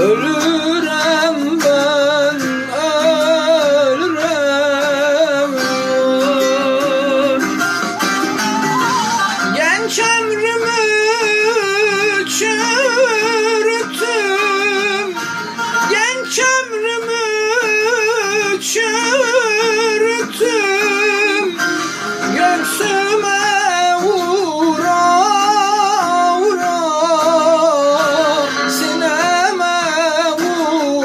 Ölüm